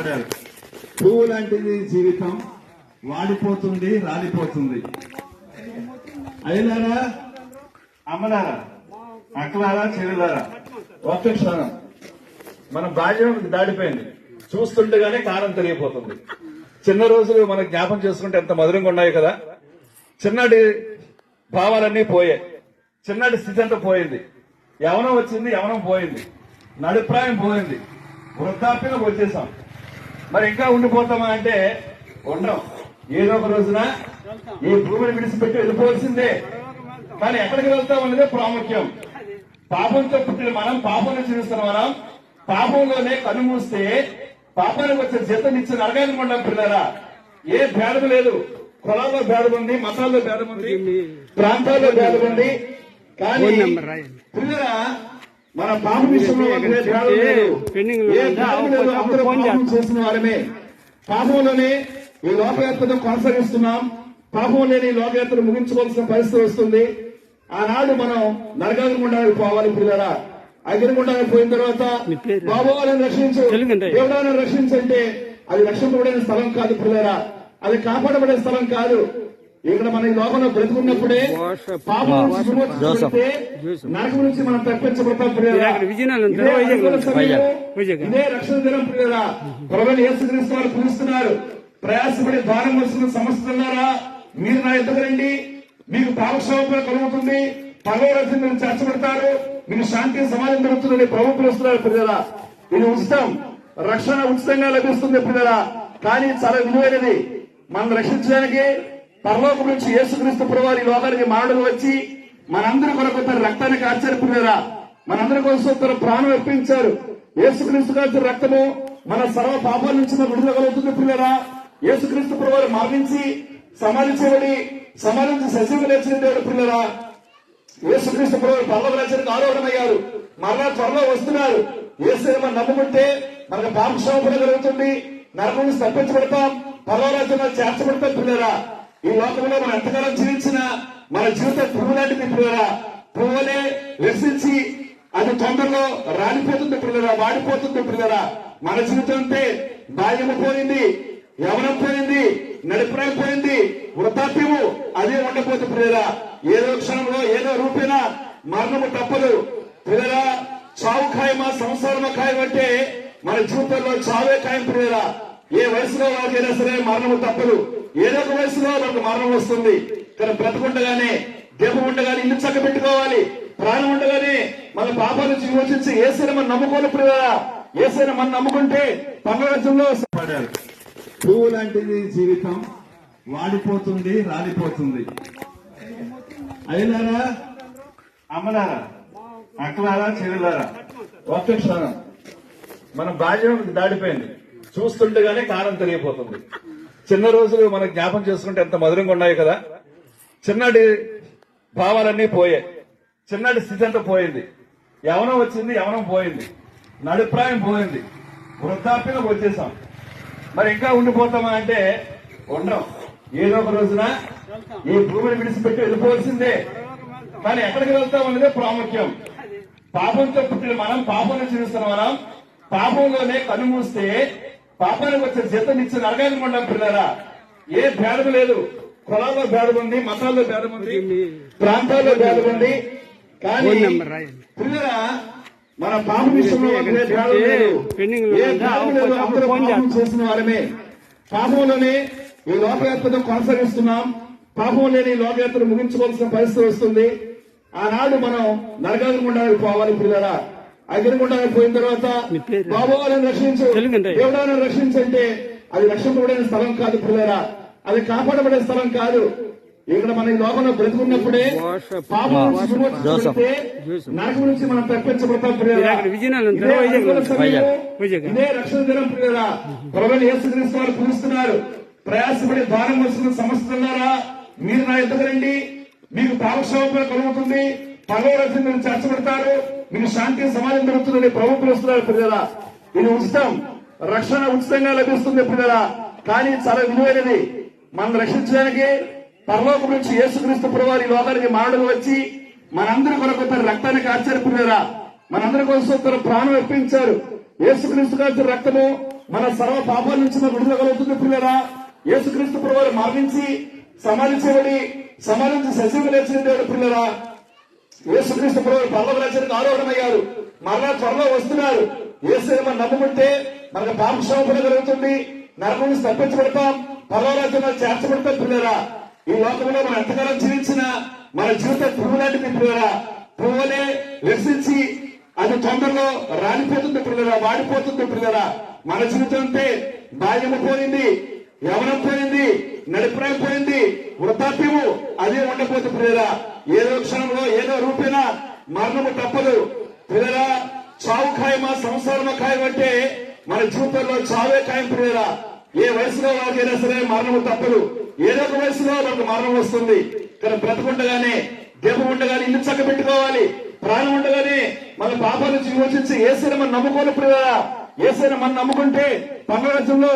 పడారు పువ్వు లాంటిది జీవితం. వాడిపోతుంది రాలిపోతుంది. అయ్యలారా అమ్మలారా అక్కలారా చెల్లెలారా ఒక్క క్షణం. మన బాల్యం దాడిపోయింది చూస్తుండగానే కారం తెలియపోతుంది చిన్న రోజులు మనం జ్ఞాపం చేసుకుంటే ఎంత మధురంగా ఉన్నాయి కదా. చిన్నటి భావాలన్నీ పోయాయి. చిన్నటి స్థితి అంతా పోయింది. యవనం వచ్చింది యవనం పోయింది. నడిప్రాయం పోయింది. వృద్ధాప్యం వచ్చేసాం. మరి ఇంకా ఉండిపోతామా అంటే ఉండం ఏదో ఒక రోజున ఈ భూమిని విడిచిపెట్టి వెళ్ళిపోవాల్సిందే. కానీ ఎక్కడికి వెళ్తాం అనేది ప్రాముఖ్యం. పాపంతో పుట్టిన మనం పాపంలో జీవిస్తున్న మనం. పాపంలోనే కన్ను మూస్తే పాపానికి వచ్చే జీతం ఇచ్చిన నరగానికి ఉండం పిల్లరా. ఏ భేదం లేదు. కులాల్లో భేదం ఉంది మతాల్లో భేదం ఉంది ప్రాంతాల్లో భేదం ఉంది. కానీ పిల్లరా మన పాప విషయంలో చేసిన వారమే. పాపంలోనే ఈ లోకయాత్రను కొనసాగిస్తున్నాం. పాపం లేని ఈ లోకయాత్ర ముగించుకోవాల్సిన పరిస్థితి వస్తుంది. ఆనాడు మనం నరకాగ్నిగుండానికి పోవాలి పిల్లరా. అగ్నిగుండానికి పోయిన తర్వాత? బాబు వాళ్ళని రక్షించు. దేవుడాన్ని రక్షించంటే అది రక్షింపబడిన స్థలం కాదు పిల్లరా. అది కాపాడబడే స్థలం కాదు. ఇక్కడ మన ఈ లోకంలో బ్రతుకున్నప్పుడే. పాపం. నరకం నుంచి మనం తప్పించబడతాం ఇదే రక్షణ దినం పిల్లరా ప్రభుని యేసుక్రీస్తు వారు పిలుస్తున్నారు. ప్రయాసపడి భారం వస్తున్న సమస్తున్నారా మీరు నా ఎదుగు రండి. మీకు పాపక్షోభం కలుగుతుంది. పగవరసి మీరు చేర్చబడతారు. మీకు శాంతి సమాజం దొరుకుతుందని ప్రభు పిలుస్తున్నారు పిల్లరా ఇది ఉచితం. రక్షణ ఉచితంగా లభిస్తుంది పిల్లరా కానీ చాలా విలువైనది. మనం రక్షించడానికి పరలోకం నుంచి యేసుక్రీస్తు ప్రభువారు లోకానికి మానవుడు వచ్చి మనందరి కొరకు తన రక్తాన్ని కార్చారు మనందరి కోసం తన ప్రాణం ఎప్పించారు యేసుక్రీస్తు గారి రక్తము మన సర్వ పాపాల నుంచి మనం విడుదల కలుగుతుంది పిల్లరా యేసుక్రీస్తు ప్రభువారు మరణించి సమాధించబడి సమాధించి సజీవ లేచిన దేవుడు పిల్లరా యేసుక్రీస్తు ప్రభువారు పర్వ రాజ్యానికి ఆరోహణమయ్యారు. మరలా త్వరలో వస్తున్నారు. యేసు నమ్ముకుంటే మనకు పాపక్షోభన కలుగుతుంది. నరకం నుంచి తప్పించబడతాం. పర్వ రాజ్యంలో చేర్చబడతాం పిల్లరా ఈ లోకంలో మనం ఎంతకాలం జీవించినా మన జీవితం పువ్వు లాంటిది పిల్లరా పువ్వులే వికసించి అది తొందరలో రాలిపోతుంది పిల్లరా వాడిపోతుంది పిల్లరా మన జీవితం అంటే బాల్యము పోయింది యవనం పోయింది నడిప్రాయం పోయింది వృద్ధాప్యము అదే ఉండకపోతే పిల్లరా ఏదో క్షణంలో ఏదో రూపేనా మరణము తప్పదు. పిల్లరా చావు ఖాయమా సంసారమ ఖాయం అంటే మన జీవితంలో చావే ఖాయం పిల్లరా ఏ వయసులో వారికైనా సరే మరణము తప్పదు. ఏదో ఒక వయసులో మనకు మరణం వస్తుంది. కానీ బ్రతకుండగానే దీపం ఉండగానే ఇల్లు చక్క పెట్టుకోవాలి ప్రాణం ఉండగానే మన పాపాల నుంచి విమోచించి ఏసైనా మనం నమ్ముకోని పిల్లరా ఏసైనా మనం నమ్ముకుంటే పంగరాజ్యంలో పువ్వు లాంటిది జీవితం. వాడిపోతుంది రాలిపోతుంది. అయ్యలారా? అమ్మలారా? అక్కలారా చెల్లులారా? ఒక్క క్షణం. మన బాల్యం దాడిపోయింది. చూస్తుండగానే కారం తెలియపోతుంది చిన్న రోజులు మనం జ్ఞాపం చేసుకుంటే ఎంత మధురంగా ఉన్నాయి కదా? చిన్నటి భావాలన్నీ పోయాయి. చిన్నటి స్థితి అంతా పోయింది. యవనం వచ్చింది యవనం పోయింది. నడిప్రాయం పోయింది. వృద్ధాప్యం వచ్చేసాం. మరి ఇంకా ఉండిపోతామా అంటే ఉండం. ఏదో ఒక రోజున ఈ భూమిని విడిచిపెట్టి వెళ్ళిపోవాల్సిందే. కానీ ఎక్కడికి వెళ్తాం అనేది ప్రాముఖ్యం. పాపంతో పుట్టిన మనం పాపంలో జీవిస్తున్న మనం పాపంలోనే కనుమూస్తే పాపానికి వచ్చే జీతం ఇచ్చిన ఉండం పిల్లరా ఏ భేదం లేదు. కులాల్లో భేదం ఉంది మతాల్లో భేదం ఉంది ప్రాంతాల్లో భేదం ఉంది. కానీ. పిల్లరా మన పాప విషయంలో ఏ భేదం లేదు. అందరూ పాపం. చేసిన వారమే పాపంలోనే ఈ లోకయాత్రను కొనసాగిస్తున్నాం. పాపం లేని లోకయాత్ర ముగించుకోవాల్సిన పరిస్థితి వస్తుంది. ఆనాడు మనం నరకాగ్నిగుండానికి పోవాలి పిల్లరా అగ్నిగుండానికి పోయిన తర్వాత? బాబు వాళ్ళని రక్షించు. దేవుడాన్ని రక్షించంటే అది రక్షింపబడిన స్థలం కాదు పిల్లరా. అది కాపాడబడే స్థలం కాదు. ఇక్కడ మన ఈ లోకంలో బ్రతుకున్నప్పుడే. పాపం. నరకం నుంచి మనం తప్పించబడతాం? ఇదే రక్షణ దినం యేసుక్రీస్తు వారు పిలుస్తున్నారు ప్రయాసపడి భారం వస్తున్న సమస్తున్నారా మీరు నా ఎదుగు రండి. మీకు పాపక్షోభం కలుగుతుంది. పగవరసి మీరు చేర్చబడతారు మీకు శాంతి సమాజం దొరుకుతుందని ప్రభుత్వం వస్తున్నారు పిల్లరా ఇది ఉచితం. రక్షణ ఉచితంగా లభిస్తుంది పిల్లరా కానీ చాలా విలువైనది. మనం రక్షించడానికి పరలోకం నుంచి యేసుక్రీస్తు ప్రభువారు ఈ లోకానికి మానవుడు వచ్చి మనందరి కొరకు తన రక్తాన్ని కార్చారు పిల్లరా మనందరి కోసం తన ప్రాణం అర్పించారు. యేసుక్రీస్తు గారి రక్తము మన సర్వ పాపాల నుంచి మనకు విడుదల కలుగుతుంది పిల్లరా యేసుక్రీస్తు ప్రభువారు మరణించి సమాధించబడి సమాధించి సజీవులు లేచిన దేవుడు పిల్లరా యేసుక్రీస్తు ప్రభు పర్వ రాజ్యానికి ఆరోహణమయ్యారు. మరలా త్వరలో వస్తున్నారు. యేసు నమ్ముకుంటే మనకు పాపక్షోభన కలుగుతుంది. నరకం నుంచి తప్పించబడతాం. పర్వ రాజ్యంలో చేర్చబడతాం పిల్లరా. ఈ లోకంలో మనం ఎంతకాలం జీవించిన మన జీవిత పువ్వు లాంటిది పిల్లరా. పువ్వులే వికసించి అది తొందరలో రాలిపోతుంది పిల్లరా వాడిపోతుంది పిల్లరా. మన జీవితం అంటే బాల్యము పోయింది. యవనం పోయింది? నడిప్రాయం పోయింది? వృద్ధాప్యము అదే ఉండకపోతే ప్రియరా ఏదో క్షణంలో ఏదో రూపేనా మరణము తప్పదు. ప్రియరా చావు ఖాయమా సంసారమ ఖాయం అంటే మన జీవితంలో చావే ఖాయం ప్రియరా ఏ వయసులో వాళ్ళకైనా సరే మరణము తప్పదు. ఏదో ఒక వయసులో మనకు మరణం వస్తుంది. కానీ బ్రతకుండగానే దీపం ఉండగానే ఇల్లు చక్క పెట్టుకోవాలి ప్రాణం ఉండగానే మన పాపాల నుంచి విమోచించి ఏసైనా మనం నమ్ముకోని ప్రియరా ఏసైనా మనం నమ్ముకుంటే పన్నరాజ్యంలో